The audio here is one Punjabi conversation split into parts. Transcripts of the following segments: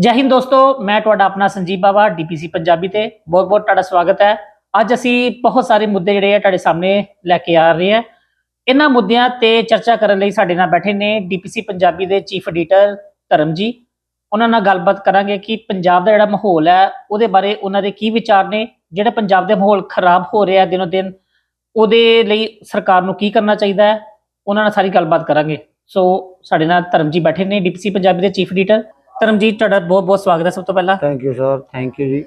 ਜੈ ਹਿੰਦ ਦੋਸਤੋ, ਮੈਂ ਤੁਹਾਡਾ ਆਪਣਾ ਸੰਜੀਵ ਬਾਵਾ, ਡੀਪੀਸੀ ਪੰਜਾਬੀ ਤੇ ਬਹੁਤ-ਬਹੁਤ ਤੁਹਾਡਾ ਸਵਾਗਤ ਹੈ। ਅੱਜ ਅਸੀਂ ਬਹੁਤ ਸਾਰੇ ਮੁੱਦੇ ਜਿਹੜੇ ਆ ਤੁਹਾਡੇ ਸਾਹਮਣੇ ਲੈ ਕੇ ਆ ਰਹੇ ਹਾਂ। ਇਹਨਾਂ ਮੁੱਦਿਆਂ ਤੇ ਚਰਚਾ ਕਰਨ ਲਈ ਸਾਡੇ ਨਾਲ ਬੈਠੇ ਨੇ ਡੀਪੀਸੀ ਪੰਜਾਬੀ ਦੇ ਚੀਫ ਐਡੀਟਰ ਧਰਮ ਜੀ। ਉਹਨਾਂ ਨਾਲ ਗੱਲਬਾਤ ਕਰਾਂਗੇ ਕਿ ਪੰਜਾਬ ਦਾ ਜਿਹੜਾ ਮਾਹੌਲ ਹੈ, ਉਹਦੇ ਬਾਰੇ ਉਹਨਾਂ ਦੇ ਕੀ ਵਿਚਾਰ ਨੇ, ਜਿਹੜਾ ਪੰਜਾਬ ਦੇ ਮਾਹੌਲ ਖਰਾਬ ਹੋ ਰਿਹਾ ਦਿਨੋ ਦਿਨ, ਉਹਦੇ ਲਈ ਸਰਕਾਰ ਨੂੰ ਕੀ ਕਰਨਾ ਚਾਹੀਦਾ ਹੈ, ਉਹਨਾਂ ਨਾਲ ਸਾਰੀ ਗੱਲਬਾਤ ਕਰਾਂਗੇ। ਸੋ ਸਾਡੇ ਨਾਲ ਧਰਮ ਜੀ ਬੈਠੇ ਨੇ ਡੀਪੀਸੀ ਪੰਜਾਬੀ ਦੇ ਚੀਫ ਐਡੀਟਰ। ਧਰਮ ਜੀ ਤੁਹਾਡਾ ਬਹੁਤ ਬਹੁਤ ਸਵਾਗਤ ਹੈ ਸਭ ਤੋਂ ਪਹਿਲਾਂ। Thank you sir thank you ji.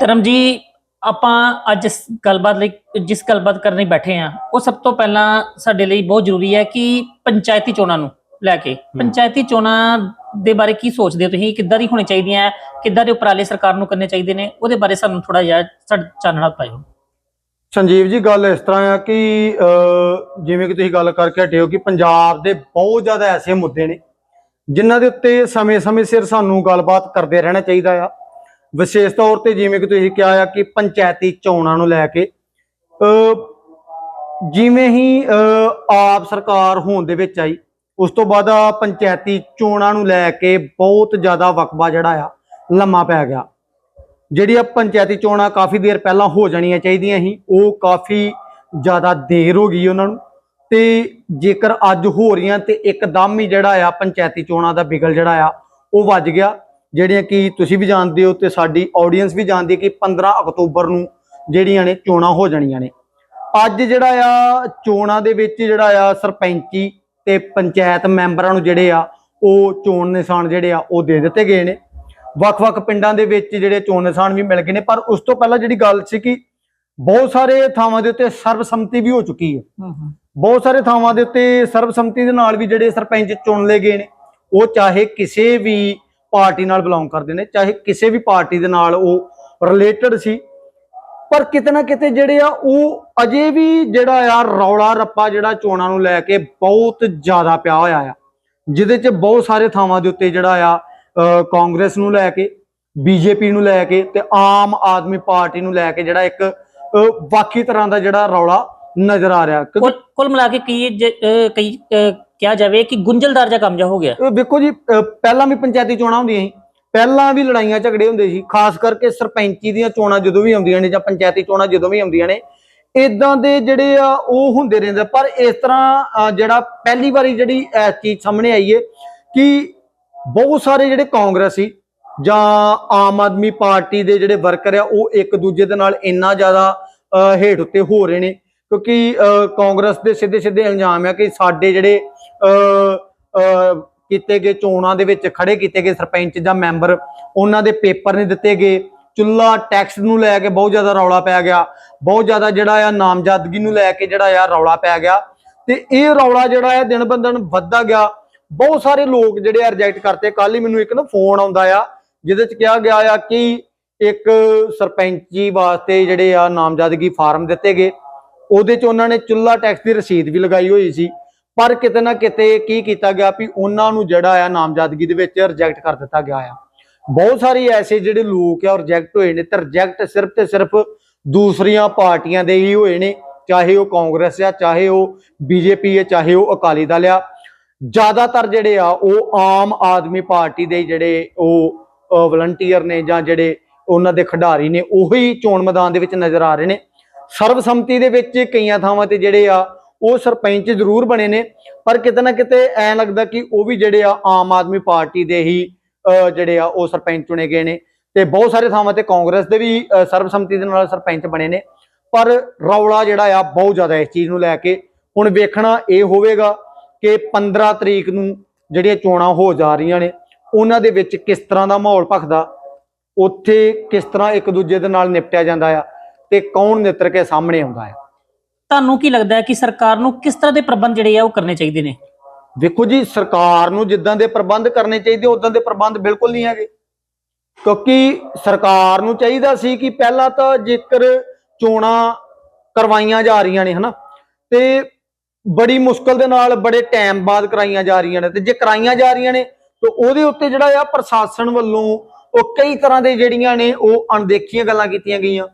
Dharam ji ਆਪਾਂ ਅੱਜ ਇਸ ਗੱਲਬਾਤ ਲਈ ਜਿਸ ਗੱਲਬਾਤ ਕਰਨ ਲਈ ਬੈਠੇ ਆ ਉਹ ਸਭ ਤੋਂ ਪਹਿਲਾਂ ਸਾਡੇ ਲਈ ਬਹੁਤ ਜ਼ਰੂਰੀ ਹੈ ਕਿ ਪੰਚਾਇਤੀ ਚੋਣਾਂ ਨੂੰ ਲੈ ਕੇ। ਪੰਚਾਇਤੀ ਚੋਣਾਂ ਦੇ ਬਾਰੇ ਕੀ ਸੋਚਦੇ ਹੋ ਤੁਸੀਂ? ਕਿੱਦਾਂ ਦੀ ਹੋਣੀ ਚਾਹੀਦੀਆਂ ਹੈ? ਕਿੱਦਾਂ ਦੇ ਉਪਰਾਲੇ ਸਰਕਾਰ ਨੂੰ ਕਰਨੇ ਚਾਹੀਦੇ ਨੇ? ਉਹਦੇ ਬਾਰੇ ਸਾਨੂੰ ਥੋੜਾ ਜਿਹਾ ਸਾਡਾ ਚਾਨਣਾ ਪਾਇਓ। ਸੰਜੀਵ ਜੀ ਗੱਲ ਇਸ ਤਰ੍ਹਾਂ ਆ ਕਿ ਜਿਵੇਂ ਕਿ ਤੁਸੀਂ ਗੱਲ ਕਰਕੇ ਹਟੇ ਹੋ ਕਿ ਪੰਜਾਬ ਦੇ ਬਹੁਤ ਜ਼ਿਆਦਾ ਐਸੇ ਮੁੱਦੇ ਨੇ ਜਿਨ੍ਹਾਂ ਦੇ ਉੱਤੇ ਸਮੇਂ-ਸਮੇਂ ਸਿਰ ਸਾਨੂੰ ਗੱਲਬਾਤ ਕਰਦੇ ਰਹਿਣਾ ਚਾਹੀਦਾ ਆ। ਵਿਸ਼ੇਸ਼ ਤੌਰ ਤੇ ਜਿਵੇਂ ਕਿ ਤੁਸੀਂ ਕਿਹਾ ਆ ਕਿ ਪੰਚਾਇਤੀ ਚੋਣਾਂ ਨੂੰ ਲੈ ਕੇ ਜਿਵੇਂ ਹੀ ਆਪ ਸਰਕਾਰ ਹੋਣ ਦੇ ਵਿੱਚ ਆਈ, ਉਸ ਤੋਂ ਬਾਅਦ ਪੰਚਾਇਤੀ ਚੋਣਾਂ ਨੂੰ ਲੈ ਕੇ ਬਹੁਤ ਜ਼ਿਆਦਾ ਵਕਬਾ ਜਿਹੜਾ ਆ, ਲੰਮਾ ਪੈ ਗਿਆ। ਜਿਹੜੀਆਂ ਪੰਚਾਇਤੀ ਚੋਣਾਂ ਕਾਫੀ ਦੇਰ ਪਹਿਲਾਂ ਹੋ ਜਾਣੀਆਂ ਚਾਹੀਦੀਆਂ ਸੀ, ਉਹ ਕਾਫੀ ਜ਼ਿਆਦਾ ਦੇਰ ਹੋ ਗਈ ਉਹਨਾਂ ਨੂੰ। ਤੇ ਜੇਕਰ ਅੱਜ ਹੋ ਰਹੀਆਂ ਤੇ ਇੱਕਦਮ ਹੀ ਜਿਹੜਾ ਆ, ਪੰਚਾਇਤੀ ਚੋਣਾਂ ਦਾ ਬਿਗਲ ਜਿਹੜਾ ਆ, ਉਹ ਵੱਜ ਗਿਆ। ਜਿਹੜੀਆਂ ਕਿ ਤੁਸੀਂ ਵੀ ਜਾਣਦੇ ਹੋ ਤੇ ਸਾਡੀ ਆਡੀਅנס ਵੀ ਜਾਣਦੀ ਹੈ ਕਿ 15 ਅਕਤੂਬਰ ਨੂੰ ਜਿਹੜੀਆਂ ਨੇ ਚੋਣਾਂ ਹੋ ਜਾਣੀਆਂ ਨੇ। ਅੱਜ ਜਿਹੜਾ ਆ, ਚੋਣਾਂ ਦੇ ਵਿੱਚ ਜਿਹੜਾ ਆ, ਸਰਪੰਚੀ ਤੇ ਪੰਚਾਇਤ ਮੈਂਬਰਾਂ ਨੂੰ ਜਿਹੜੇ ਆ, ਉਹ ਚੋਣ ਨਿਸ਼ਾਨ ਜਿਹੜੇ ਆ, ਉਹ ਦੇ ਦਿੱਤੇ ਗਏ ਨੇ। ਵੱਖ-ਵੱਖ ਪਿੰਡਾਂ ਦੇ ਵਿੱਚ ਜਿਹੜੇ ਚੋਣ ਨਿਸ਼ਾਨ ਵੀ ਮਿਲ ਗਏ ਨੇ, ਪਰ ਉਸ ਤੋਂ ਪਹਿਲਾਂ ਜਿਹੜੀ ਗੱਲ ਸੀ ਕਿ ਬਹੁਤ ਸਾਰੇ ਥਾਵਾਂ ਦੇ ਉੱਤੇ ਸਰਬਸੰਮਤੀ ਵੀ ਹੋ ਚੁੱਕੀ ਹੈ। ਬਹੁਤ ਸਾਰੇ ਥਾਵਾਂ ਦੇ ਉੱਤੇ ਸਰਬਸੰਮਤੀ ਦੇ ਨਾਲ ਵੀ ਜਿਹੜੇ ਸਰਪੰਚ ਚੁਣ ਲਏ ਗਏ ਨੇ ਉਹ ਚਾਹੇ ਕਿਸੇ ਵੀ ਪਾਰਟੀ ਨਾਲ ਬਿਲੋਂਗ ਕਰਦੇ ਨੇ ਚਾਹੇ ਕਿਸੇ ਵੀ ਪਾਰਟੀ ਦੇ ਨਾਲ ਉਹ ਰਿਲੇਟਡ ਸੀ ਪਰ ਕਿਤੇ ਨਾ ਕਿਤੇ ਜਿਹੜੇ ਆ ਉਹ ਅਜੇ ਵੀ ਜਿਹੜਾ ਆ ਰੌਲਾ ਰੱਪਾ ਜਿਹੜਾ ਚੋਣਾਂ ਨੂੰ ਲੈ ਕੇ ਬਹੁਤ ਜ਼ਿਆਦਾ ਪਿਆ ਹੋਇਆ ਆ। ਜਿਹਦੇ 'ਚ ਬਹੁਤ ਸਾਰੇ ਥਾਵਾਂ ਦੇ ਉੱਤੇ ਜਿਹੜਾ ਆ ਕਾਂਗਰਸ ਨੂੰ ਲੈ ਕੇ ਬੀਜੇਪੀ ਨੂੰ ਲੈ ਕੇ ਤੇ ਆਮ ਆਦਮੀ ਪਾਰਟੀ ਨੂੰ ਲੈ ਕੇ ਜਿਹੜਾ ਇੱਕ ਅ, ਬਾਕੀ ਤਰ੍ਹਾਂ ਦਾ ਜਿਹੜਾ ਰੌਲਾ ਨਜ਼ਰ ਆ ਰਿਹਾ। ਕਿਉਂਕਿ ਕੁੱਲ ਕੁੱਲ ਮਿਲਾ ਕੇ ਕੀ ਜ- ਅਹ ਕਈ ਅਹ ਕਿਹਾ ਜਾਵੇ ਕਿ ਗੁੰਝਲਦਾਰ ਜਿਹਾ ਕੰਮ ਜਿਹਾ ਹੋ ਗਿਆ। ਵੇਖੋ ਜੀ ਅਹ ਪਹਿਲਾਂ ਵੀ ਪੰਚਾਇਤੀ ਚੋਣਾਂ ਹੁੰਦੀਆਂ ਸੀ। ਪਹਿਲਾਂ ਵੀ ਲੜਾਈਆਂ ਝਗੜੇ ਹੁੰਦੇ ਸੀ। ਖਾਸ ਕਰਕੇ ਸਰਪੰਚੀ ਦੀਆਂ ਚੋਣਾਂ ਜਦੋਂ ਵੀ ਆਉਂਦੀਆਂ ਨੇ ਜਾਂ ਪੰਚਾਇਤੀ ਚੋਣਾਂ ਜਦੋਂ ਵੀ ਆਉਂਦੀਆਂ ਨੇ ਇਦਾਂ ਦੇ ਜਿਹੜੇ ਆ ਉਹ ਹੁੰਦੇ ਰਹਿੰਦੇ ਪਰ ਇਸ ਤਰ੍ਹਾਂ ਅਹ ਜਿਹੜਾ ਪਹਿਲੀ ਵਾਰੀ ਜਿਹੜੀ ਇਹ ਚੀਜ਼ ਸਾਹਮਣੇ ਆਈ ਹੈ ਕਿ ਬਹੁਤ ਸਾਰੇ ਜਿਹੜੇ ਕਾਂਗਰਸੀ ਜਾਂ ਆਮ ਆਦਮੀ ਪਾਰਟੀ ਦੇ ਜਿਹੜੇ ਵਰਕਰ ਆ ਉਹ ਇੱਕ ਦੂਜੇ ਦੇ ਨਾਲ ਇੰਨਾ ਜ਼ਿਆਦਾ ਅਹ ਹੇਠ ਉੱਤੇ ਹੋ ਰਹੇ ਨੇ। ਕਿਉਂਕਿ, ਅਹ, ਕਾਂਗਰਸ ਦੇ ਸਿੱਧੇ ਸਿੱਧੇ ਇਲਜ਼ਾਮ ਆ ਕਿ ਸਾਡੇ ਜਿਹੜੇ, ਅਹ ਕੀਤੇ ਗਏ ਚੋਣਾਂ ਦੇ ਵਿੱਚ, ਖੜੇ ਕੀਤੇ ਗਏ ਸਰਪੰਚ ਜਾਂ ਮੈਂਬਰ, ਉਹਨਾਂ ਦੇ ਪੇਪਰ ਨਹੀਂ ਦਿੱਤੇ ਗਏ। ਚੁੱਲਾ ਟੈਕਸ ਨੂੰ ਲੈ ਕੇ ਬਹੁਤ ਜ਼ਿਆਦਾ ਰੌਲਾ ਪੈ ਗਿਆ। ਬਹੁਤ ਜ਼ਿਆਦਾ ਜਿਹੜਾ ਆ ਨਾਮਜ਼ਦਗੀ ਨੂੰ ਲੈ ਕੇ ਜਿਹੜਾ ਆ ਰੌਲਾ ਪੈ ਗਿਆ। ਤੇ ਇਹ ਰੌਲਾ ਜਿਹੜਾ ਆ ਦਿਨ ਬ ਦਿਨ ਵੱਧਦਾ ਗਿਆ। ਬਹੁਤ ਸਾਰੇ ਲੋਕ ਜਿਹੜੇ ਆ ਰਿਜੈਕਟ ਕਰਤੇ। ਕੱਲ ਹੀ ਮੈਨੂੰ ਇੱਕ ਨਾ ਫੋਨ ਆਉਂਦਾ ਆ, ਜਿਹਦੇ ਚ ਕਿਹਾ ਗਿਆ ਆ ਕਿ ਇੱਕ ਸਰਪੰਚੀ ਵਾਸਤੇ ਜਿਹੜੇ ਆ ਨਾਮਜ਼ਦਗੀ ਫਾਰਮ ਦਿੱਤੇ ਗਏ। ਉਹਦੇ ਚ ਉਹਨਾਂ ਨੇ ਚੁੱਲਾ ਟੈਕਸ ਦੀ ਰਸੀਦ ਵੀ ਲਗਾਈ ਹੋਈ ਸੀ। ਪਰ ਕਿਤੇ ਨਾ ਕਿਤੇ ਕੀ ਕੀਤਾ ਗਿਆ ਵੀ ਉਹਨਾਂ ਨੂੰ ਜਿਹੜਾ ਆ ਨਾਮਜ਼ਦਗੀ ਦੇ ਵਿੱਚ ਰਿਜੈਕਟ ਕਰ ਦਿੱਤਾ ਗਿਆ ਆ। ਬਹੁਤ ਸਾਰੇ ਐਸੇ ਜਿਹੜੇ ਲੋਕ ਆ ਰਿਜੈਕਟ ਹੋਏ ਨੇ ਤੇ ਰਿਜੈਕਟ ਸਿਰਫ ਤੇ ਸਿਰਫ ਦੂਸਰੀਆਂ ਪਾਰਟੀਆਂ ਦੇ ਹੀ ਹੋਏ ਨੇ, ਚਾਹੇ ਉਹ ਕਾਂਗਰਸ ਆ, ਚਾਹੇ ਉਹ ਬੀਜੇਪੀ ਆ, ਚਾਹੇ ਉਹ ਅਕਾਲੀ ਦਲ ਆ। ਜ਼ਿਆਦਾਤਰ ਜਿਹੜੇ ਆ ਉਹ ਆਮ ਆਦਮੀ ਪਾਰਟੀ ਦੇ ਜਿਹੜੇ ਉਹ ਵਲੰਟੀਅਰ ਨੇ ਜਾਂ ਜਿਹੜੇ ਉਹਨਾਂ ਦੇ ਖਿਡਾਰੀ ਨੇ, ਉਹੀ ਚੋਣ ਮੈਦਾਨ ਦੇ ਵਿੱਚ ਨਜ਼ਰ ਆ ਰਹੇ ਨੇ। ਸਰਬਸੰਮਤੀ ਦੇ ਵਿੱਚ ਕਈਆਂ ਥਾਵਾਂ ਤੇ ਜਿਹੜੇ ਆ, ਉਹ ਸਰਪੰਚ ਜ਼ਰੂਰ ਬਣੇ ਨੇ। ਪਰ ਕਿਤੇ ਨਾ ਕਿਤੇ ਐ ਲੱਗਦਾ ਕਿ ਉਹ ਵੀ ਜਿਹੜੇ ਆ, ਆਮ ਆਦਮੀ ਪਾਰਟੀ ਦੇ ਹੀ ਜਿਹੜੇ ਆ, ਉਹ ਸਰਪੰਚ ਚੁਣੇ ਗਏ ਨੇ। ਤੇ ਬਹੁਤ ਸਾਰੇ ਥਾਵਾਂ ਤੇ ਕਾਂਗਰਸ ਦੇ ਵੀ ਸਰਬਸੰਮਤੀ ਦੇ ਨਾਲ ਸਰਪੰਚ ਬਣੇ ਨੇ। ਪਰ ਰੌਲਾ ਜਿਹੜਾ ਆ, ਬਹੁਤ ਜ਼ਿਆਦਾ ਇਸ ਚੀਜ਼ ਨੂੰ ਲੈ ਕੇ। ਹੁਣ ਵੇਖਣਾ ਇਹ ਹੋਵੇਗਾ ਕਿ 15 ਤਰੀਕ ਨੂੰ ਜਿਹੜੀਆਂ ਚੋਣਾਂ ਹੋ ਜਾ ਰਹੀਆਂ ਨੇ, ਉਹਨਾਂ ਦੇ ਵਿੱਚ ਕਿਸ ਤਰ੍ਹਾਂ ਦਾ ਮਾਹੌਲ ਭਖਦਾ, ਉੱਥੇ ਕਿਸ ਤਰ੍ਹਾਂ ਇੱਕ ਦੂਜੇ ਦੇ ਨਾਲ ਨਿਪਟਿਆ ਜਾਂਦਾ ਆ। ਤੇ ਕੌਣ ਨਿੱਤਰ ਕੇ ਸਾਹਮਣੇ ਆਉਂਦਾ ਆ ਤੁਹਾਨੂੰ ਕੀ ਲੱਗਦਾ ਹੈ ਕਿ ਸਰਕਾਰ ਨੂੰ ਕਿਸ ਤਰ੍ਹਾਂ ਦੇ ਪ੍ਰਬੰਧ ਜਿਹੜੇ ਆ ਉਹ ਕਰਨੇ ਚਾਹੀਦੇ ਨੇ? ਦੇਖੋ ਜੀ ਸਰਕਾਰ ਨੂੰ ਜਿੱਦਾਂ ਦੇ ਪ੍ਰਬੰਧ ਕਰਨੇ ਚਾਹੀਦੇ ਉਦਾਂ ਦੇ ਪ੍ਰਬੰਧ ਬਿਲਕੁਲ ਨਹੀਂ ਹੈਗੇ। ਕਿਉਂਕਿ ਸਰਕਾਰ ਨੂੰ ਚਾਹੀਦਾ ਸੀ ਕਿ ਪਹਿਲਾਂ ਤਾਂ ਜੇਕਰ ਚੋਣਾਂ ਕਰਵਾਈਆਂ ਜਾ ਰਹੀਆਂ ਨੇ ਹਨਾ ਤੇ ਬੜੀ ਮੁਸ਼ਕਲ ਦੇ ਨਾਲ ਬੜੇ ਟਾਈਮ ਬਾਅਦ ਕਰਾਈਆਂ ਜਾ ਰਹੀਆਂ ਨੇ ਤੇ ਜੇ ਕਰਾਈਆਂ ਜਾ ਰਹੀਆਂ ਨੇ ਤਾਂ ਉਹਦੇ ਉੱਤੇ ਜਿਹੜਾ ਆ ਪ੍ਰਸ਼ਾਸਨ ਵੱਲੋਂ ਉਹ ਕਈ ਤਰ੍ਹਾਂ ਦੇ ਜਿਹੜੀਆਂ ਨੇ ਉਹ ਅਣਦੇਖੀਆਂ ਗੱਲਾਂ ਕੀਤੀਆਂ ਗਈਆਂ।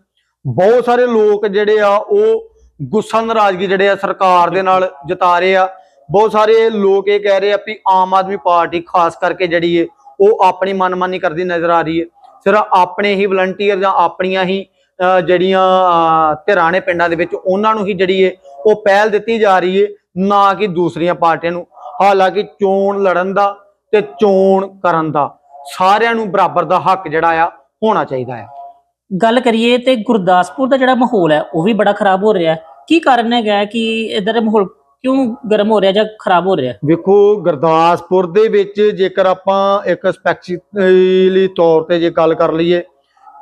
ਬਹੁਤ ਸਾਰੇ ਲੋਕ ਜਿਹੜੇ ਆ ਉਹ ਗੁੱਸਾ ਨਾਰਾਜ਼ਗੀ ਜਿਹੜੇ ਆ ਸਰਕਾਰ ਦੇ ਨਾਲ ਜਤਾ ਰਹੇ ਆ। ਬਹੁਤ ਸਾਰੇ ਲੋਕ ਇਹ ਕਹਿ ਰਹੇ ਆ ਵੀ ਆਮ ਆਦਮੀ ਪਾਰਟੀ ਖਾਸ ਕਰਕੇ ਜਿਹੜੀ ਏ ਉਹ ਆਪਣੀ ਮਨਮਾਨੀ ਕਰਦੀ ਨਜ਼ਰ ਆ ਰਹੀ ਹੈ ਸਿਰਫ ਆਪਣੇ ਹੀ ਵਲੰਟੀਅਰ ਜਾਂ ਆਪਣੀਆਂ ਹੀ ਜਿਹੜੀਆਂ ਅਹ, ਧਿਰਾਂ ਨੇ ਪਿੰਡਾਂ ਦੇ ਵਿੱਚ ਉਹਨਾਂ ਨੂੰ ਹੀ ਜਿਹੜੀ ਹੈ ਉਹ ਪਹਿਲ ਦਿੱਤੀ ਜਾ ਰਹੀ ਹੈ ਨਾ ਕਿ ਦੂਸਰੀਆਂ ਪਾਰਟੀਆਂ ਨੂੰ। ਹਾਲਾਂਕਿ ਚੋਣ ਲੜਨ ਦਾ ਤੇ ਚੋਣ ਕਰਨ ਦਾ ਸਾਰਿਆਂ ਨੂੰ ਬਰਾਬਰ ਦਾ ਹੱਕ ਜਿਹੜਾ ਆ ਹੋਣਾ ਚਾਹੀਦਾ ਆ। ਗੱਲ ਕਰੀਏ ਤੇ ਗੁਰਦਾਸਪੁਰ ਦਾ ਜਿਹੜਾ ਮਾਹੌਲ ਹੈ, ਉਹ ਵੀ ਬੜਾ ਖਰਾਬ ਹੋ ਰਿਹਾ ਕੀ ਕਾਰਨ ਹੈਗਾ ਹੈ ਕਿ ਇਧਰ ਦਾ ਮਾਹੌਲ ਕਿਉਂ ਗਰਮ ਹੋ ਰਿਹਾ ਜਾਂ ਖਰਾਬ ਹੋ ਰਿਹਾ? ਵੇਖੋ, ਗੁਰਦਾਸਪੁਰ ਦੇ ਵਿੱਚ ਜੇਕਰ ਆਪਾਂ ਇੱਕ ਸਪੈਸੀਫਿਕਲੀ ਤੌਰ ਤੇ ਜੇ ਗੱਲ ਕਰ ਲਈਏ,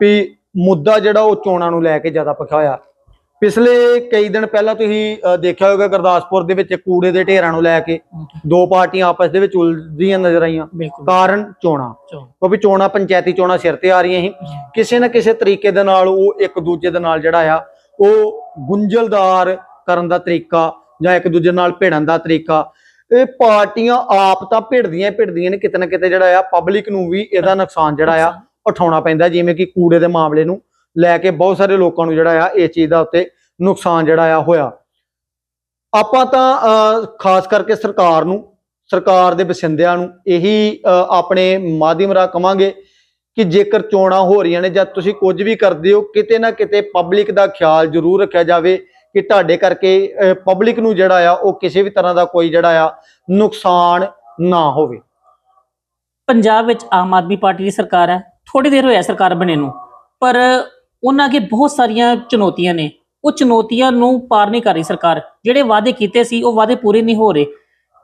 ਵੀ ਮੁੱਦਾ ਜਿਹੜਾ ਉਹ ਚੋਣਾਂ ਨੂੰ ਲੈ ਕੇ ਜ਼ਿਆਦਾ ਪੱਕਾ ਹੋਇਆ। ਪਿਛਲੇ ਕਈ ਦਿਨ ਪਹਿਲਾਂ ਤੁਸੀਂ ਦੇਖਿਆ ਹੋਵੇਗਾ ਗੁਰਦਾਸਪੁਰ ਦੇ ਵਿੱਚ ਕੂੜੇ ਦੇ ਢੇਰਾਂ ਨੂੰ ਲੈ ਕੇ ਦੋ ਪਾਰਟੀਆਂ ਆਪਸ ਦੇ ਵਿੱਚ ਉਲਝੀਆਂ ਨਜ਼ਰ ਆਈਆਂ। ਕਾਰਨ ਚੋਣਾਂ। ਕਿਉਂਕਿ ਚੋਣਾਂ ਪੰਚਾਇਤੀ ਚੋਣਾਂ ਸਿਰ ਤੇ ਆ ਰਹੀਆਂ ਸੀ। ਕਿਸੇ ਨਾ ਕਿਸੇ ਤਰੀਕੇ ਦੇ ਨਾਲ ਉਹ ਇੱਕ ਦੂਜੇ ਦੇ ਨਾਲ ਜਿਹੜਾ ਆ ਉਹ ਗੁੰਝਲਦਾਰ ਕਰਨ ਦਾ ਤਰੀਕਾ ਜਾਂ ਇੱਕ ਦੂਜੇ ਨਾਲ ਭਿੜਨ ਦਾ ਤਰੀਕਾ। ਇਹ ਪਾਰਟੀਆਂ ਆਪ ਤਾਂ ਭਿੜਦੀਆਂ ਭਿੜਦੀਆਂ ਨੇ ਕਿਤੇ ਨਾ ਕਿਤੇ ਜਿਹੜਾ ਆ ਪਬਲਿਕ ਨੂੰ ਵੀ ਇਹਦਾ ਨੁਕਸਾਨ ਜਿਹੜਾ ਆ ਉਠਾਉਣਾ ਪੈਂਦਾ ਜਿਵੇਂ ਕਿ ਕੂੜੇ ਦੇ ਮਾਮਲੇ ਨੂੰ। ਲੈ ਕੇ ਬਹੁਤ ਸਾਰੇ ਲੋਕਾਂ ਨੂੰ ਜਿਹੜਾ ਆ ਇਸ ਚੀਜ਼ ਦਾ ਉੱਤੇ ਨੁਕਸਾਨ ਜਿਹੜਾ ਆ ਹੋਇਆ। ਆਪਾਂ ਤਾਂ ਖਾਸ ਕਰਕੇ ਸਰਕਾਰ ਨੂੰ, ਸਰਕਾਰ ਦੇ ਵਸਿੰਦਿਆਂ ਨੂੰ ਇਹੀ ਆਪਣੇ ਮਾਧਿਅਮ ਰਾ ਕਵਾਂਗੇ ਕਿ ਜੇਕਰ ਚੋਣਾਂ ਹੋ ਰਹੀਆਂ ਨੇ ਜਾਂ ਤੁਸੀਂ ਕੁਝ ਵੀ ਕਰਦੇ ਹੋ, ਕਿਤੇ ਨਾ ਕਿਤੇ ਪਬਲਿਕ ਦਾ ਖਿਆਲ ਜ਼ਰੂਰ ਰੱਖਿਆ ਜਾਵੇ ਕਿ ਤੁਹਾਡੇ ਕਰਕੇ ਪਬਲਿਕ ਨੂੰ ਜਿਹੜਾ ਆ, ਉਹ ਕਿਸੇ ਵੀ ਤਰ੍ਹਾਂ ਦਾ ਕੋਈ ਜਿਹੜਾ ਆ, ਨੁਕਸਾਨ ਨਾ ਹੋਵੇ। ਪੰਜਾਬ ਵਿੱਚ ਆਮ ਆਦਮੀ ਪਾਰਟੀ ਦੀ ਸਰਕਾਰ ਹੈ। ਥੋੜੀ ਦੇਰ ਹੋਇਆ ਸਰਕਾਰ ਬਣੇ ਨੂੰ। ਪਰ ਉਹਨਾਂ ਅੱਗੇ ਬਹੁਤ ਸਾਰੀਆਂ ਚੁਣੌਤੀਆਂ ਨੇ। ਉਹ ਚੁਣੌਤੀਆਂ ਨੂੰ ਪਾਰ ਨਹੀਂ ਕਰ ਰਹੀ ਸਰਕਾਰ। ਜਿਹੜੇ ਵਾਅਦੇ ਕੀਤੇ ਸੀ, ਉਹ ਵਾਅਦੇ ਪੂਰੇ ਨਹੀਂ ਹੋ ਰਹੇ।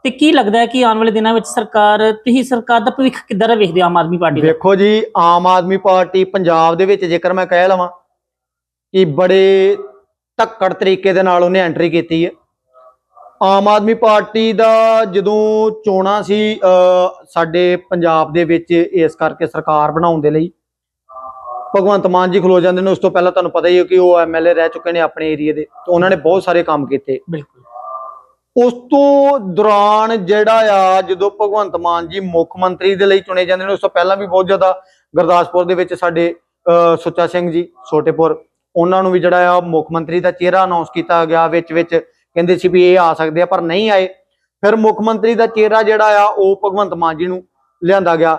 ਤੇ ਕੀ ਲੱਗਦਾ ਹੈ ਕਿ ਆਉਣ ਵਾਲੇ ਦਿਨਾਂ ਵਿੱਚ ਸਰਕਾਰ, ਤੁਸੀਂ ਸਰਕਾਰ ਦਾ ਭਵਿੱਖ ਕਿੱਦਾਂ ਦਾ ਵੇਖਦੇ ਆਮ ਆਦਮੀ ਪਾਰਟੀ ਦਾ? ਵੇਖੋ ਜੀ, ਆਮ ਆਦਮੀ ਪਾਰਟੀ ਪੰਜਾਬ ਦੇ ਵਿੱਚ ਜੇਕਰ ਮੈਂ ਕਹਿ ਲਵਾਂ ਕਿ ਬੜੇ ਧੱਕੜ ਤਰੀਕੇ ਦੇ ਨਾਲ ਉਹਨੇ ਐਂਟਰੀ ਕੀਤੀ ਹੈ। ਆਮ ਆਦਮੀ ਪਾਰਟੀ ਦਾ ਜਦੋਂ ਚੋਣਾਂ ਸੀ ਸਾਡੇ ਪੰਜਾਬ ਦੇ ਵਿੱਚ ਇਸ ਕਰਕੇ ਸਰਕਾਰ ਬਣਾਉਣ ਦੇ ਲਈ ਭਗਵੰਤ ਮਾਨ ਜੀ ਖਲੋ ਜਾਂਦੇ ਨੇ ਉਸ ਤੋਂ ਪਹਿਲਾਂ ਤੁਹਾਨੂੰ ਪਤਾ ਹੀ ਹੈ ਕਿ ਉਹ ਐਮਐਲਏ ਰਹਿ ਚੁੱਕੇ ਨੇ ਆਪਣੇ ਏਰੀਆ ਦੇ ਤੇ ਉਹਨਾਂ ਨੇ ਬਹੁਤ ਸਾਰੇ ਕੰਮ ਕੀਤੇ। ਬਿਲਕੁਲ। ਉਸ ਤੋਂ ਦੌਰਾਨ ਜਿਹੜਾ ਆ ਜਦੋਂ ਭਗਵੰਤ ਮਾਨ ਜੀ ਮੁੱਖ ਮੰਤਰੀ ਦੇ ਲਈ ਚੁਣੇ ਜਾਂਦੇ ਨੇ ਉਸ ਤੋਂ ਪਹਿਲਾਂ ਵੀ ਬਹੁਤ ਜ਼ਿਆਦਾ ਗੁਰਦਾਸਪੁਰ ਦੇ ਵਿੱਚ ਸਾਡੇ ਸੁੱਚਾ ਸਿੰਘ ਜੀ ਛੋਟੇਪੁਰ ਉਹਨਾਂ ਨੂੰ ਵੀ ਜਿਹੜਾ ਆ ਮੁੱਖ ਮੰਤਰੀ ਦਾ ਚਿਹਰਾ ਅਨਾਉਂਸ ਕੀਤਾ ਗਿਆ ਵਿੱਚ ਵਿੱਚ ਕਹਿੰਦੇ ਸੀ ਵੀ ਇਹ ਆ ਸਕਦੇ ਆ ਪਰ ਨਹੀਂ ਆਏ। ਫਿਰ ਮੁੱਖ ਮੰਤਰੀ ਦਾ ਚਿਹਰਾ ਜਿਹੜਾ ਆ ਉਹ ਭਗਵੰਤ ਮਾਨ ਜੀ ਨੂੰ ਲਿਆਂਦਾ ਗਿਆ।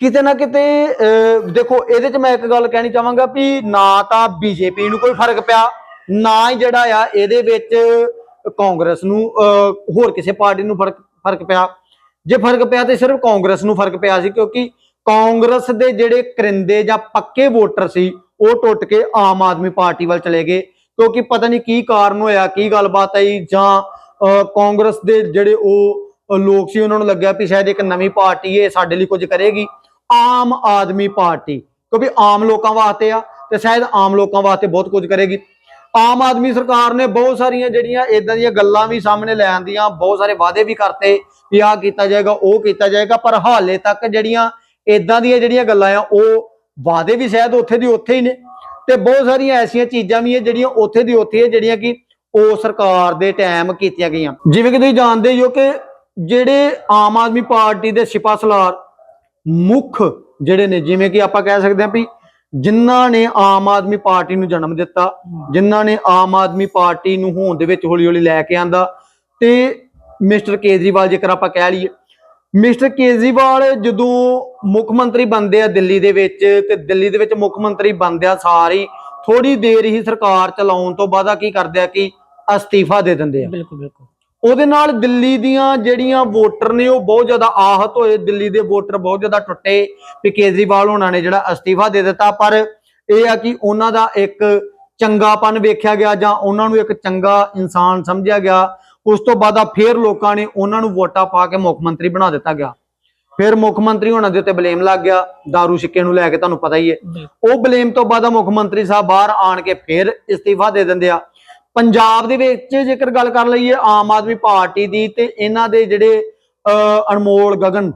ਕਿਤੇ ਨਾ ਕਿਤੇ ਅਹ, ਦੇਖੋ ਇਹਦੇ 'ਚ ਮੈਂ ਇੱਕ ਗੱਲ ਕਹਿਣੀ ਚਾਹਾਂਗਾ ਵੀ ਨਾ ਤਾਂ ਬੀਜੇਪੀ ਨੂੰ ਕੋਈ ਫ਼ਰਕ ਪਿਆ ਨਾ ਹੀ ਜਿਹੜਾ ਆ ਇਹਦੇ ਵਿੱਚ ਕਾਂਗਰਸ ਨੂੰ ਅਹ, ਹੋਰ ਕਿਸੇ ਪਾਰਟੀ ਨੂੰ ਫ਼ਰਕ ਫ਼ਰਕ ਪਿਆ। ਜੇ ਫ਼ਰਕ ਪਿਆ ਤੇ ਸਿਰਫ ਕਾਂਗਰਸ ਨੂੰ ਫ਼ਰਕ ਪਿਆ ਸੀ ਕਿਉਂਕਿ ਕਾਂਗਰਸ ਦੇ ਜਿਹੜੇ ਕਰਿੰਦੇ ਜਾਂ ਪੱਕੇ ਵੋਟਰ ਸੀ ਉਹ ਟੁੱਟ ਕੇ ਆਮ ਆਦਮੀ ਪਾਰਟੀ ਵੱਲ ਚਲੇ ਗਏ। ਕਿਉਂਕਿ ਪਤਾ ਨਹੀਂ ਕੀ ਕਾਰਨ ਹੋਇਆ ਕੀ ਗੱਲਬਾਤ ਆਈ ਜਾਂ ਕਾਂਗਰਸ ਦੇ ਜਿਹੜੇ ਉਹ ਲੋਕ ਸੀ ਉਹਨਾਂ ਨੂੰ ਲੱਗਿਆ ਵੀ ਸ਼ਾਇਦ ਇੱਕ ਨਵੀਂ ਪਾਰਟੀ ਹੈ ਸਾਡੇ ਲਈ ਕੁਝ ਕਰੇਗੀ। ਆਮ ਆਦਮੀ ਪਾਰਟੀ, ਕਿਉਂਕਿ ਆਮ ਲੋਕਾਂ ਵਾਸਤੇ ਆ ਤੇ ਸ਼ਾਇਦ ਆਮ ਲੋਕਾਂ ਵਾਸਤੇ ਬਹੁਤ ਕੁਝ ਕਰੇਗੀ। ਆਮ ਆਦਮੀ ਸਰਕਾਰ ਨੇ ਬਹੁਤ ਸਾਰੀਆਂ ਜਿਹੜੀਆਂ ਇਦਾਂ ਦੀਆਂ ਗੱਲਾਂ ਵੀ ਸਾਹਮਣੇ ਲੈ ਆਂਦੀਆਂ, ਬਹੁਤ ਸਾਰੇ ਵਾਅਦੇ ਵੀ ਕਰਤੇ ਵੀ ਆਹ ਕੀਤਾ ਜਾਏਗਾ, ਉਹ ਕੀਤਾ ਜਾਏਗਾ, ਪਰ ਹਾਲੇ ਤੱਕ ਜਿਹੜੀਆਂ ਇਦਾਂ ਦੀਆਂ ਜਿਹੜੀਆਂ ਗੱਲਾਂ ਆ, ਉਹ ਵਾਅਦੇ ਵੀ ਸ਼ਾਇਦ ਉੱਥੇ ਦੀ ਉੱਥੇ ਹੀ ਨੇ। ਤੇ ਬਹੁਤ ਸਾਰੀਆਂ ਐਸੀਆਂ ਚੀਜ਼ਾਂ ਵੀ ਹੈ ਜਿਹੜੀਆਂ ਉੱਥੇ ਦੀ ਉੱਥੇ ਹੈ ਜਿਹੜੀਆਂ ਕਿ ਉਹ ਸਰਕਾਰ ਦੇ ਟਾਈਮ ਕੀਤੀਆਂ ਗਈਆਂ। ਜਿਵੇਂ ਕਿ ਤੁਸੀਂ ਜਾਣਦੇ ਹੀ ਹੋ ਕਿ ਜਿਹੜੇ ਆਮ ਆਦਮੀ ਪਾਰਟੀ ਦੇ ਸਿਪਾ ਸਲਾਰ ਮੁੱਖ ਜਿਹੜੇ ਨੇ ਜਿਵੇਂ ਕਿ ਆਪਾਂ ਕਹਿ ਸਕਦੇ ਹਾਂ ਵੀ ਜਿਨ੍ਹਾਂ ਨੇ ਆਮ ਆਦਮੀ ਪਾਰਟੀ ਨੂੰ ਜਨਮ ਦਿੱਤਾ ਜਿਨ੍ਹਾਂ ਨੇ ਆਮ ਆਦਮੀ ਪਾਰਟੀ ਨੂੰ ਹੋਂਦ ਦੇ ਵਿੱਚ ਹੌਲੀ ਹੌਲੀ ਲੈ ਕੇ ਆਂਦਾ ਤੇ ਮਿਸਟਰ ਕੇਜਰੀਵਾਲ ਜੇਕਰ ਆਪਾਂ ਕਹਿ ਲਈਏ ਮਿਸਟਰ ਕੇਜਰੀਵਾਲ ਜਦੋਂ ਮੁੱਖ ਮੰਤਰੀ ਬਣਦੇ ਆ ਦਿੱਲੀ ਦੇ ਵਿੱਚ ਤੇ ਦਿੱਲੀ ਦੇ ਵਿੱਚ ਮੁੱਖ ਮੰਤਰੀ ਬਣਦੇ ਆ ਸਾਰੀ ਥੋੜੀ ਦੇਰ ਹੀ ਸਰਕਾਰ ਚਲਾਉਣ ਤੋਂ ਬਾਅਦ ਆ ਕੀ ਕਰਦੇ ਆ ਕਿ ਅਸਤੀਫਾ ਦੇ ਦਿੰਦੇ ਆ। ਬਿਲਕੁਲ ਬਿਲਕੁਲ। ਉਹਦੇ ਨਾਲ ਦਿੱਲੀ ਦੀਆਂ ਜਿਹੜੀਆਂ ਵੋਟਰ ਨੇ ਉਹ ਬਹੁਤ ਜ਼ਿਆਦਾ ਆਹਤ ਹੋਏ। ਦਿੱਲੀ ਦੇ ਵੋਟਰ ਬਹੁਤ ਜ਼ਿਆਦਾ ਟੁੱਟੇ ਵੀ ਕੇਜਰੀਵਾਲ ਹੋਣਾ ਨੇ ਜਿਹੜਾ ਅਸਤੀਫਾ ਦੇ ਦਿੱਤਾ। ਪਰ ਇਹ ਆ ਕਿ ਉਹਨਾਂ ਦਾ ਇੱਕ ਚੰਗਾਪਨ ਵੇਖਿਆ ਗਿਆ ਜਾਂ ਉਹਨਾਂ ਨੂੰ ਇੱਕ ਚੰਗਾ ਇਨਸਾਨ ਸਮਝਿਆ ਗਿਆ। ਉਸ ਤੋਂ ਬਾਅਦ ਆ ਫੇਰ ਲੋਕਾਂ ਨੇ ਉਹਨਾਂ ਨੂੰ ਵੋਟਾਂ ਪਾ ਕੇ ਮੁੱਖ ਮੰਤਰੀ ਬਣਾ ਦਿੱਤਾ ਗਿਆ। ਫਿਰ ਮੁੱਖ ਮੰਤਰੀ ਹੋਣਾ ਦੇ ਉੱਤੇ ਬਲੇਮ ਲੱਗ ਗਿਆ। दारू ਸਿੱਕੇ ਨੂੰ ਲੈ ਕੇ ਤੁਹਾਨੂੰ ਪਤਾ ਹੀ ਹੈ। ਉਹ ਬਲੇਮ ਤੋਂ ਬਾਅਦ ਆ ਮੁੱਖ ਮੰਤਰੀ ਸਾਹਿਬ ਬਾਹਰ ਆਣ ਕੇ ਫਿਰ ਇਸਤੀਫਾ ਦੇ ਦਿੰਦੇ ਆ। ਪੰਜਾਬ ਦੇ ਵਿੱਚ ਜੇਕਰ ਗੱਲ ਕਰ ਲਈਏ ਆਮ ਆਦਮੀ ਪਾਰਟੀ ਦੀ ਤੇ ਇਹਨਾਂ ਦੇ ਜਿਹੜੇ ਅਨਮੋਲ ਗਗਨ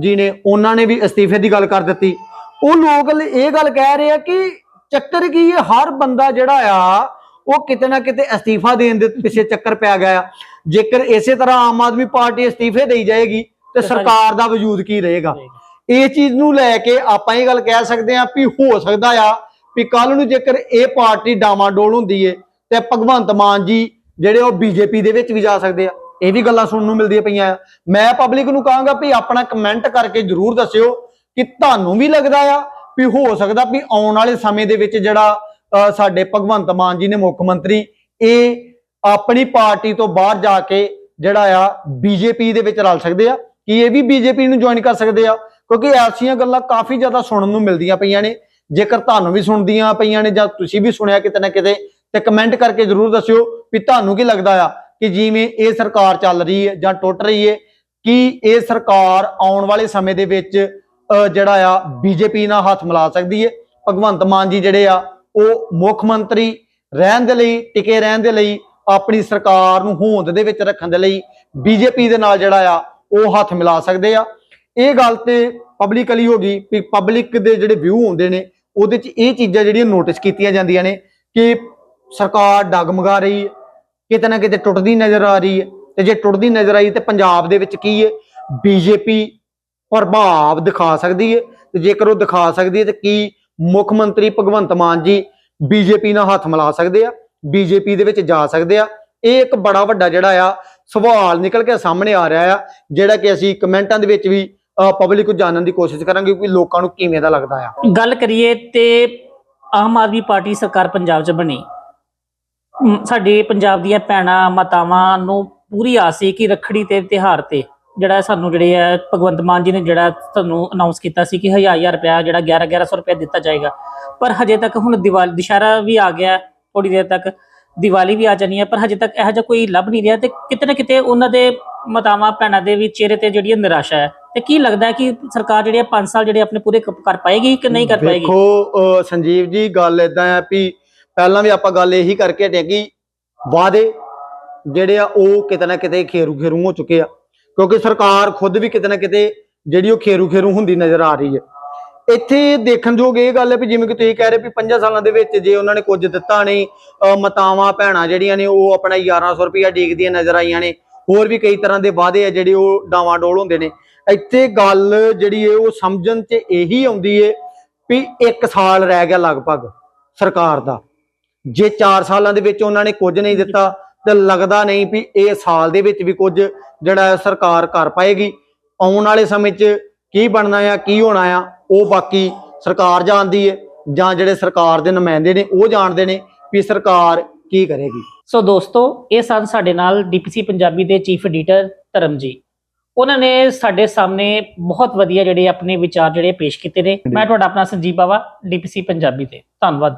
ਜੀ ਨੇ ਉਹਨਾਂ ਨੇ ਵੀ ਅਸਤੀਫੇ ਦੀ ਗੱਲ ਕਰ ਦਿੱਤੀ। ਉਹ ਲੋਕ ਇਹ ਗੱਲ ਕਹਿ ਰਹੇ ਆ ਕਿ ਚੱਕਰ ਕੀ ਹੈ? ਹਰ ਬੰਦਾ ਜਿਹੜਾ ਆ ਉਹ ਕਿਤੇ ਨਾ ਕਿਤੇ ਅਸਤੀਫਾ ਦੇਣ ਦੇ ਪਿੱਛੇ ਚੱਕਰ ਪਿਆ ਗਿਆ ਆ। ਜੇਕਰ ਇਸੇ ਤਰ੍ਹਾਂ ਆਮ ਆਦਮੀ ਪਾਰਟੀ ਅਸਤੀਫੇ ਦੇਈ ਜਾਏਗੀ ਤੇ ਤੇ ਸਾਰੀ- ਸਰਕਾਰ ਦਾ ਵਜੂਦ ਕੀ ਰਹੇਗਾ? ਇਹ ਚੀਜ਼ ਨੂੰ ਲੈ ਕੇ ਆਪਾਂ ਇਹ ਗੱਲ ਕਹਿ ਸਕਦੇ ਹਾਂ ਵੀ ਹੋ ਸਕਦਾ ਆ ਵੀ ਕੱਲ ਨੂੰ ਜੇਕਰ ਇਹ ਪਾਰਟੀ ਡਾਮਾਡੋਲ ਹੁੰਦੀ ਏ ਤੇ ਭਗਵੰਤ ਮਾਨ ਜੀ ਜਿਹੜੇ ਉਹ ਬੀਜੇਪੀ ਦੇ ਵਿੱਚ ਵੀ ਜਾ ਸਕਦੇ ਆ। ਇਹ ਵੀ ਗੱਲਾਂ ਸੁਣਨ ਨੂੰ ਮਿਲਦੀਆਂ ਪਈਆਂ ਆ। ਮੈਂ ਪਬਲਿਕ ਨੂੰ ਕਹਾਂਗਾ ਵੀ ਆਪਣਾ ਕਮੈਂਟ ਕਰਕੇ ਜਰੂਰ ਦੱਸਿਓ ਕਿ ਤੁਹਾਨੂੰ ਵੀ ਲੱਗਦਾ ਆ ਵੀ ਹੋ ਸਕਦਾ ਵੀ ਆਉਣ ਵਾਲੇ ਸਮੇਂ ਦੇ ਵਿੱਚ ਜਿਹੜਾ ਸਾਡੇ ਭਗਵੰਤ ਮਾਨ ਜੀ ਨੇ ਮੁੱਖ ਮੰਤਰੀ, ਇਹ ਆਪਣੀ ਪਾਰਟੀ ਤੋਂ ਬਾਹਰ ਜਾ ਕੇ ਜਿਹੜਾ ਆ ਬੀਜੇਪੀ ਦੇ ਵਿੱਚ ਰਲ ਸਕਦੇ ਆ, ਕਿ ਇਹ ਵੀ ਬੀਜੇਪੀ ਨੂੰ ਜੁਆਇਨ ਕਰ ਸਕਦੇ ਆ। ਕਿਉਂਕਿ ਐਸੀਆਂ ਗੱਲਾਂ ਕਾਫੀ ਜ਼ਿਆਦਾ ਸੁਣਨ ਨੂੰ ਮਿਲਦੀਆਂ ਪਈਆਂ ਨੇ। ਜੇਕਰ ਤੁਹਾਨੂੰ ਵੀ ਸੁਣਦੀਆਂ ਪਈਆਂ ਨੇ ਜਾਂ ਤੁਸੀਂ ਵੀ ਸੁਣਿਆ ਕਿਤੇ ਨਾ ਕਿਤੇ ਤੇ ਕਮੈਂਟ ਕਰਕੇ ਜਰੂਰ ਦੱਸਿਓ ਵੀ ਤੁਹਾਨੂੰ ਕੀ ਲੱਗਦਾ ਆ ਕਿ ਜਿਵੇਂ ਇਹ ਸਰਕਾਰ ਚੱਲ ਰਹੀ ਹੈ ਜਾਂ ਟੁੱਟ ਰਹੀ ਹੈ, ਕਿ ਇਹ ਸਰਕਾਰ ਆਉਣ ਵਾਲੇ ਸਮੇਂ ਦੇ ਵਿੱਚ ਜਿਹੜਾ ਆ ਬੀਜੇਪੀ ਨਾਲ ਹੱਥ ਮਿਲਾ ਸਕਦੀ ਹੈ? ਭਗਵੰਤ ਮਾਨ ਜੀ ਜਿਹੜੇ ਆ, ਉਹ ਮੁੱਖ ਮੰਤਰੀ ਰਹਿਣ ਦੇ ਲਈ, ਟਿਕੇ ਰਹਿਣ ਦੇ ਲਈ, ਆਪਣੀ ਸਰਕਾਰ ਨੂੰ ਹੋਂਦ ਦੇ ਵਿੱਚ ਰੱਖਣ ਦੇ ਲਈ ਬੀਜੇਪੀ ਦੇ ਨਾਲ ਜਿਹੜਾ ਆ, ਉਹ ਹੱਥ ਮਿਲਾ ਸਕਦੇ ਆ। ਇਹ ਗੱਲ ਤੇ ਪਬਲਿਕਲੀ ਹੋ ਗਈ ਵੀ ਪਬਲਿਕ ਦੇ ਜਿਹੜੇ ਵਿਊ ਹੁੰਦੇ ਨੇ, ਉਹਦੇ 'ਚ ਇਹ ਚੀਜ਼ਾਂ ਜਿਹੜੀਆਂ ਨੋਟਿਸ ਕੀਤੀਆਂ ਜਾਂਦੀਆਂ ਨੇ ਕਿ ਸਰਕਾਰ ਡਗਮਗਾ ਰਹੀ ਹੈ, ਕਿਤੇ ਨਾ ਕਿਤੇ ਟੁੱਟਦੀ ਨਜ਼ਰ ਆ ਰਹੀ ਹੈ ਤੇ ਜੇ ਟੁੱਟਦੀ ਨਜ਼ਰ ਆਈ ਤੇ ਪੰਜਾਬ ਦੇ ਵਿੱਚ ਕੀ ਹੈ? ਬੀਜੇਪੀ ਪ੍ਰਭਾਵ ਦਿਖਾ ਸਕਦੀ ਹੈ ਤੇ ਜੇਕਰ ਉਹ ਦਿਖਾ ਸਕਦੀ ਹੈ ਤੇ ਕੀ ਮੁੱਖ ਮੰਤਰੀ ਭਗਵੰਤ ਮਾਨ ਜੀ ਬੀਜੇਪੀ ਨਾਲ ਹੱਥ ਮਿਲਾ ਸਕਦੇ ਆ? ਬੀਜੇਪੀ ਦੇ ਵਿੱਚ ਜਾ ਸਕਦੇ ਆ? ਇਹ ਇੱਕ ਬੜਾ ਵੱਡਾ ਜਿਹੜਾ ਆ ਸਵਾਲ ਨਿਕਲ ਕੇ ਸਾਹਮਣੇ ਆ ਰਿਹਾ ਆ, ਜਿਹੜਾ ਕਿ ਅਸੀਂ ਕਮੈਂਟਾਂ ਦੇ ਵਿੱਚ ਵੀ ਪਬਲਿਕ ਨੂੰ ਜਾਣਨ ਦੀ ਕੋਸ਼ਿਸ਼ ਕਰਾਂਗੇ ਕਿ ਲੋਕਾਂ ਨੂੰ ਕਿਵੇਂ ਦਾ ਲੱਗਦਾ ਆ। ਗੱਲ ਕਰੀਏ ਤੇ ਆਮ ਆਦਮੀ ਪਾਰਟੀ ਸਰਕਾਰ ਪੰਜਾਬ 'ਚ ਬਣੀ। ਸਾਡੇ ਪੰਜਾਬ ਦੀਆਂ ਭੈਣਾਂ, ਮਾਤਾਵਾਂ ਨੂੰ ਪੂਰੀ ਆਸ ਸੀ ਕਿ ਰੱਖੜੀ ਤੇ ਤਿਹਾਰ ਤੇ ਜਿਹੜਾ ਸਾਨੂੰ ਜਿਹੜੇ ਆ, ਭਗਵੰਤ ਮਾਨ ਜੀ ਨੇ ਜਿਹੜਾ ਤੁਹਾਨੂੰ ਅਨਾਉਂਸ ਕੀਤਾ ਸੀ ਕਿ 1000 ਰੁਪਇਆ ਜਿਹੜਾ 11 1100 ਰੁਪਇਆ ਦਿੱਤਾ ਜਾਏਗਾ। ਪਰ ਹਜੇ ਤੱਕ ਹੁਣ ਦੀਵਾਲੀ, ਦੁਸ਼ਹਿਰਾ ਵੀ ਆ ਗਿਆ ਥੋੜੀ ਦੇਰ ਤੱਕ ਦੀਵਾਲੀ ਵੀ ਆ ਜਾਣੀ ਹੈ, ਪਰ ਹਜੇ ਤੱਕ ਇਹੋ ਜਿਹਾ ਕੋਈ ਲੱਭ ਨਹੀਂ ਰਿਹਾ ਤੇ ਕਿਤੇ ਨਾ ਕਿਤੇ ਉਹਨਾਂ ਦੇ ਮਾਤਾਵਾਂ, ਭੈਣਾਂ ਦੇ ਵੀ ਚਿਹਰੇ ਤੇ ਜਿਹੜੀ ਹੈ ਨਿਰਾਸ਼ਾ ਹੈ, ਤੇ ਕੀ ਲੱਗਦਾ ਹੈ ਕਿ ਸਰਕਾਰ ਜਿਹੜੀ ਹੈ 5 ਸਾਲ ਜਿਹੜੇ ਆਪਣੇ ਪੂਰੇ ਕਰ ਪਾਏਗੀ ਕਿ ਨਹੀਂ ਕਰ ਪਾਏਗੀ? ਦੇਖੋ ਸੰਜੀਵ ਜੀ, ਗੱਲ ਇਦਾਂ ਆ ਵੀ ਪਹਿਲਾਂ ਵੀ ਆਪਾਂ ਗੱਲ ਇਹੀ ਕਰਕੇ ਹਟੇ ਕਿ ਵਾਅਦੇ ਜਿਹੜੇ ਆ ਉਹ ਕਿਤੇ ਨਾ ਕਿਤੇ ਖੇਰੂ ਖੇਰੂ ਹੋ ਚੁੱਕੇ ਆ। ਕਿਉਂਕਿ ਸਰਕਾਰ ਖੁਦ ਵੀ ਕਿਤੇ ਨਾ ਕਿਤੇ ਜਿਹੜੀ ਉਹ ਖੇਰੂ ਖੇਰੂ ਹੁੰਦੀ ਨਜ਼ਰ ਆ ਰਹੀ ਹੈ। ਇੱਥੇ ਦੇਖਣਯੋਗ ਇਹ ਗੱਲ ਹੈ ਵੀ ਜਿਵੇਂ ਕਿ ਤੁਸੀਂ ਕਹਿ ਰਹੇ ਵੀ 5 ਸਾਲਾਂ ਦੇ ਵਿੱਚ ਜੇ ਉਹਨਾਂ ਨੇ ਕੁਝ ਦਿੱਤਾ ਨਹੀਂ ਮਤਾਵਾਂ, ਭੈਣਾਂ ਜਿਹੜੀਆਂ ਨੇ ਉਹ ਆਪਣਾ 1100 ਰੁਪਇਆ ਡੀਕਦੀਆਂ ਨਜ਼ਰ ਆਈਆਂ ਨੇ। ਹੋਰ ਵੀ ਕਈ ਤਰ੍ਹਾਂ ਦੇ ਵਾਅਦੇ ਆ ਜਿਹੜੇ ਉਹ ਡਾਵਾਂ ਡੋਲ ਹੁੰਦੇ ਨੇ। ਇੱਥੇ ਗੱਲ ਜਿਹੜੀ ਹੈ ਉਹ ਸਮਝਣ 'ਚ ਇਹੀ ਆਉਂਦੀ ਹੈ ਵੀ 1 ਸਾਲ ਰਹਿ ਗਿਆ ਲਗਭਗ ਸਰਕਾਰ ਦਾ। ਜੇ 4 ਸਾਲਾਂ ਦੇ ਵਿੱਚ ਉਹਨਾਂ ਨੇ ਕੁਝ ਨਹੀਂ ਦਿੱਤਾ ਤੇ ਲੱਗਦਾ ਨਹੀਂ ਵੀ ਇਹ ਸਾਲ ਦੇ ਵਿੱਚ ਵੀ ਕੁਝ ਜਿਹੜਾ ਸਰਕਾਰ ਕਰ ਪਾਏਗੀ। ਆਉਣ ਵਾਲੇ ਸਮੇਂ 'ਚ ਕੀ ਬਣਨਾ ਆ ਕੀ ਹੋਣਾ ਆ ਉਹ ਬਾਕੀ ਸਰਕਾਰ ਜਾਣਦੀ ਹੈ ਜਾਂ ਜਿਹੜੇ ਸਰਕਾਰ ਦੇ ਨੁਮਾਇੰਦੇ ਨੇ ਉਹ ਜਾਣਦੇ ਨੇ ਵੀ ਸਰਕਾਰ ਕੀ ਕਰੇਗੀ। ਸੋ ਦੋਸਤੋ ਇਹ ਸਨ ਸਾਡੇ ਨਾਲ ਡੀਪੀਸੀ ਪੰਜਾਬੀ ਦੇ ਚੀਫ ਐਡੀਟਰ ਧਰਮ ਜੀ ਉਹਨਾਂ ਨੇ ਸਾਡੇ ਸਾਹਮਣੇ ਬਹੁਤ ਵਧੀਆ ਜਿਹੜੇ ਆਪਣੇ ਵਿਚਾਰ ਜਿਹੜੇ ਪੇਸ਼ ਕੀਤੇ ਨੇ। ਮੈਂ ਤੁਹਾਡਾ ਆਪਣਾ ਸੰਜੀਵ ਬਾਵਾ ਡੀਪੀਸੀ ਪੰਜਾਬੀ ਤੇ। ਧੰਨਵਾਦ।